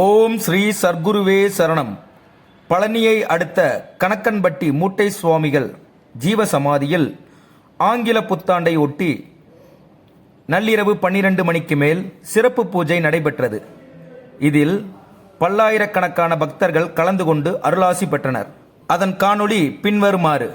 ஓம் ஸ்ரீ சர்க்குருவே சரணம். பழனியை அடுத்த கணக்கன்பட்டி மூட்டை சுவாமிகள் ஜீவசமாதியில் ஆங்கில புத்தாண்டை ஒட்டி நள்ளிரவு பன்னிரண்டு மணிக்கு மேல் சிறப்பு பூஜை நடைபெற்றது. இதில் பல்லாயிரக்கணக்கான பக்தர்கள் கலந்து கொண்டு அருளாசி பெற்றனர். அதன் காணொளி பின்வருமாறு.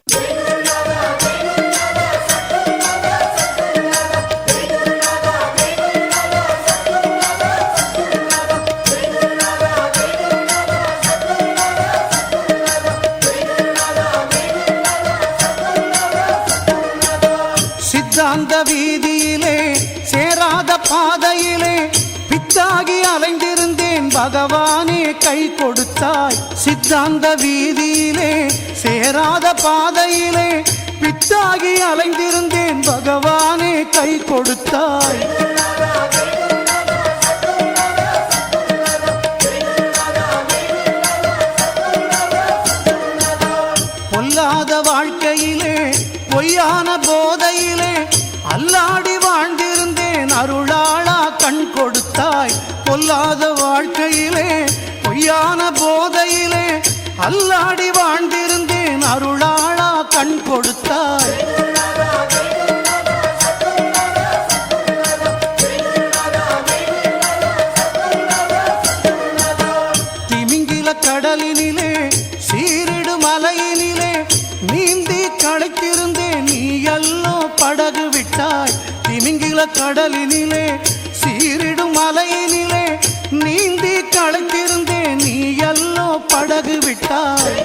சித்தாகி அலைந்திருந்தேன். பகவானே கை கொடுத்தாய். சித்தாந்த வீதியிலே சேராத பாதையிலே பித்தாகி அலைந்திருந்தேன். பகவானே கை கொடுத்தாய். பொல்லாத வாழ்க்கையிலே பொய்யான போதையிலே அல்லாடி வாழ்ந்திருந்தேன். அருளாளா கண் கொடுத்தாய். திமிங்கில கடலினிலே சீரிடு மலையினிலே நீந்தி களைத்திருந்தேன். நீ எல்லோ படகு விட்டாய். திமிங்கில கடலினிலே நீந்தி களைத்திருந்தேன் நீ எல்லோ படகு விட்டாய்.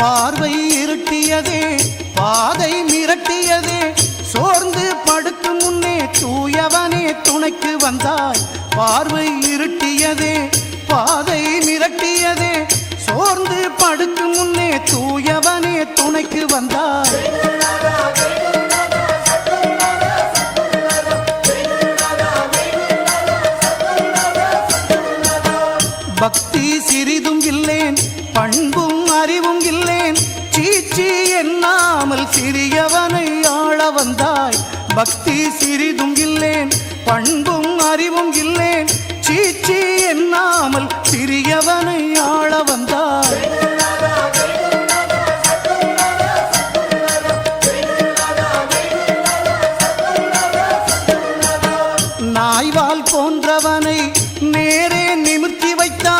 பார்வை இருட்டியதே பாதை மிரட்டியதே சோர்ந்து படுத்து முன்னே தூயவனே துணைக்கு வந்தாய். பார்வை இருட்டியதே பாதை மிரட்டியதே பக்தி சிறிதும் இல்லேன் பண்பும் அறிவும் இல்லேன். சீச்சி எண்ணாமல் சிறியவனை ஆள வந்தாய். பக்தி சிறிதும் இல்லேன் பண்பும் அறிவும் இல்லேன். சீச்சி எண்ணாமல் சிறியவனை ஆள வந்தாய்.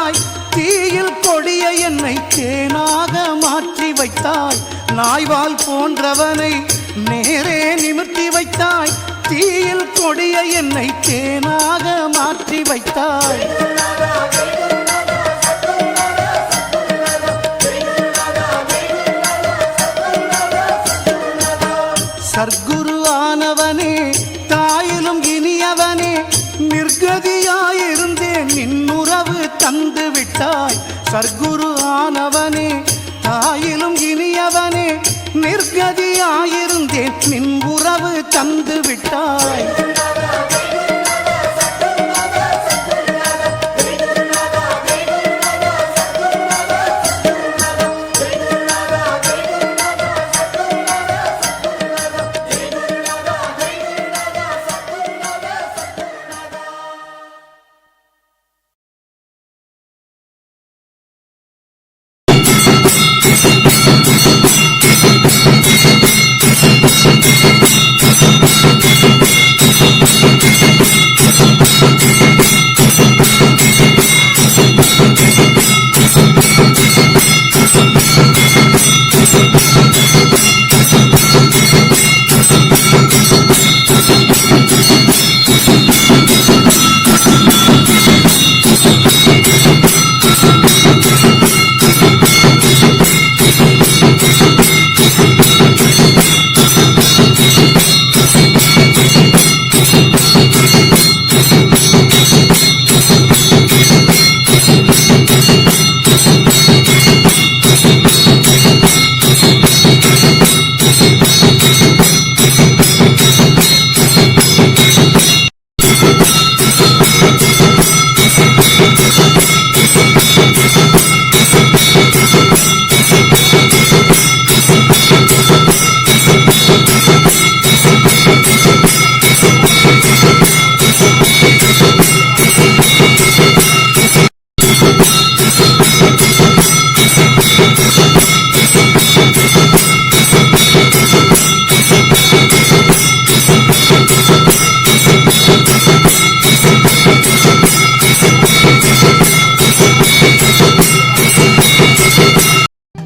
வைத்தாய். தீயில் கொடிய என்னை தேனாக மாற்றி வைத்தாய். நாய்வால் போன்றவனை நேரே நிமிர்த்தி வைத்தாய். தீயில் கொடிய என்னை தேனாக மாற்றி வைத்தாய். சர்க்குரு ஆனவனே தாயிலும் இனியவனே நிர்கதியாயிருந்தேன் நின்னுறவு வந்து விட்டாய் சர்க்குரு ஆனவனே தாயிலும் இனியவனே நிர்கதியாயிருந்தேன். நின் உறவு தந்து விட்டாய்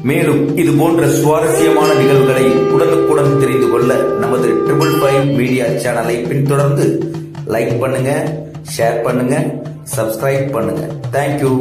மேலும் இது போன்ற சுவாரஸ்யமான நிகழ்வுகளை உடனுக்குடன் தெரிந்து கொள்ள நமது ட்ரிபிள் ஃபைவ் மீடியா சேனலை பின்தொடர்ந்து லைக் பண்ணுங்க ஷேர் பண்ணுங்க சப்ஸ்கிரைப் பண்ணுங்க. தேங்க்யூ